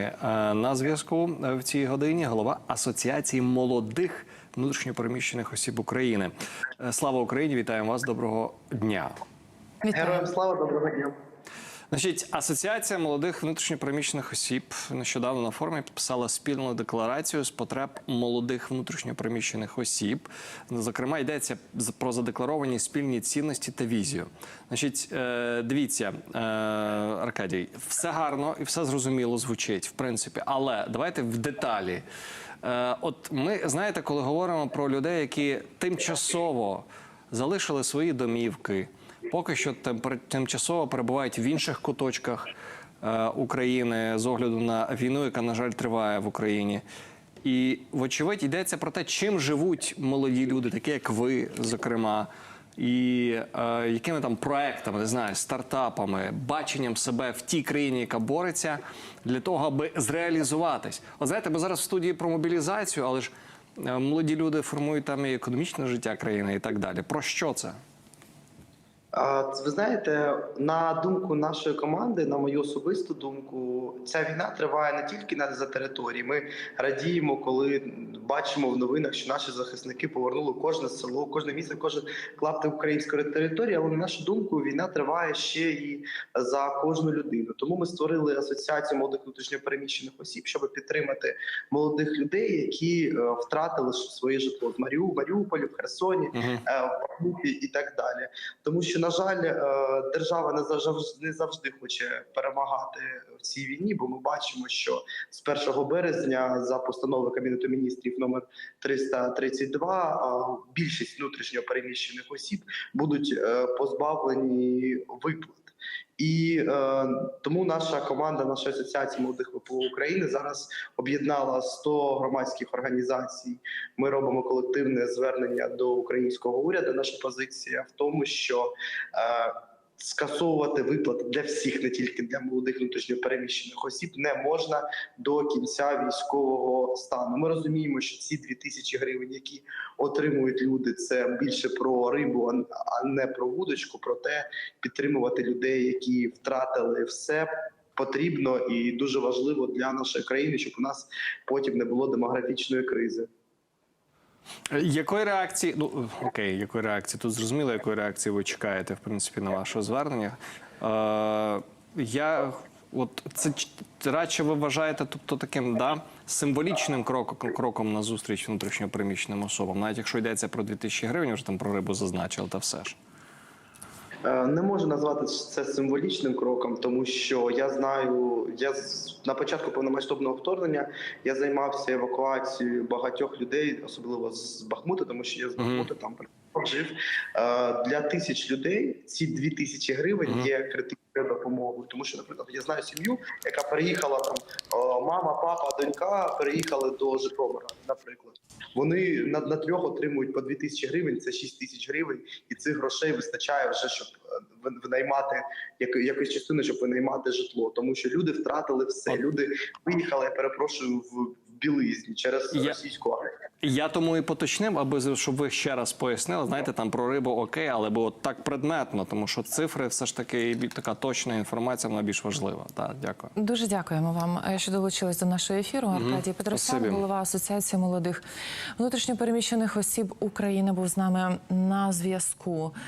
Е, На зв'язку е, в цій годині голова Асоціації молодих внутрішньопереміщених осіб України. Е, Слава Україні! Вітаємо вас! Доброго дня! Героям слава, доброго дня. Значить, Асоціація молодих внутрішньопереміщених осіб нещодавно на форумі підписала спільну декларацію з потреб молодих внутрішньопереміщених осіб. Зокрема, йдеться про задекларовані спільні цінності та візію. Значить, е, дивіться, е, Аркадій, все гарно і все зрозуміло звучить, в принципі, але давайте в деталі. Е, От ми знаєте, коли говоримо про людей, які тимчасово залишили свої домівки. Поки що тимчасово перебувають в інших куточках е, України з огляду на війну, яка, на жаль, триває в Україні. І, вочевидь, йдеться про те, чим живуть молоді люди, такі як ви, зокрема, і е, якими там проектами, не знаю, стартапами, баченням себе в тій країні, яка бореться, для того, аби зреалізуватись. От знаєте, ми зараз в студії про мобілізацію, але ж е, молоді люди формують там і економічне життя країни і так далі. Про що це? Ви знаєте, на думку нашої команди, на мою особисту думку, ця війна триває не тільки на за території. Ми радіємо, коли бачимо в новинах, що наші захисники повернули кожне село, кожне місце, кожен клаптик української території. Але на нашу думку, війна триває ще і за кожну людину. Тому ми створили асоціацію молодих внутрішньопереміщених осіб, щоб підтримати молодих людей, які е, втратили своє житло в Маріу, Маріуполі, в Херсоні, е, в Бахмуті і так далі. Тому що, на жаль, е, держава не завжди, не завжди хоче перемагати в цій війні, бо ми бачимо, що з 1 березня за постановою Кабінету міністрів номер 332 е, більшість внутрішньо переміщених осіб будуть е, позбавлені виплат. І е, тому наша команда, наша асоціація молодих ВПО України зараз об'єднала 100 громадських організацій ми робимо колективне звернення до українського уряду. Наша позиція в тому, що е, скасовувати виплати для всіх, не тільки для молодих внутрішньопереміщених осіб, не можна до кінця військового стану. Ми розуміємо, що ці 2000 гривень, які отримують люди, це більше про рибу, а не про вудочку. Проте підтримувати людей, які втратили все. Потрібно і дуже важливо для нашої країни, щоб у нас потім не було демографічної кризи. Якої реакції, ну окей, якої реакції? Тут зрозуміло, якої реакції ви чекаєте, в принципі, на ваше звернення. Е, я от це радше ви вважаєте, тобто таким да, символічним кроком, кроком на зустріч внутрішньопереміщеним особам, навіть якщо йдеться про 2000 гривень, вже там про рибу зазначили, та все ж. Е, Не можу назвати це символічним кроком, тому що я знаю, я на початку повномасштабного вторгнення я займався евакуацією багатьох людей, особливо з Бахмута, тому що я з. Бахмута там жив. Е, Для тисяч людей ці дві тисячі гривень є критичною допомогою. Тому що, наприклад, я знаю сім'ю, яка переїхала там мама, папа, донька переїхали до Житомира, наприклад. Вони на, на трьох отримують по 2 тисячі гривень, це 6 тисяч гривень, і цих грошей вистачає вже, щоб е, винаймати як, якусь частину, щоб винаймати житло. Тому що люди втратили все. Люди виїхали, я перепрошую, в, білизні через Я- російську. Я тому і поточнив, аби щоб ви ще раз пояснили. Знаєте, там про рибу окей, але бо так предметно, тому що цифри все ж таки і така точна інформація, вона більш важлива. Так, дякую. Дуже дякуємо вам, е, що долучились до нашого ефіру. Аркадій Петросян, голова Асоціації молодих внутрішньопереміщених осіб України, був з нами на зв'язку.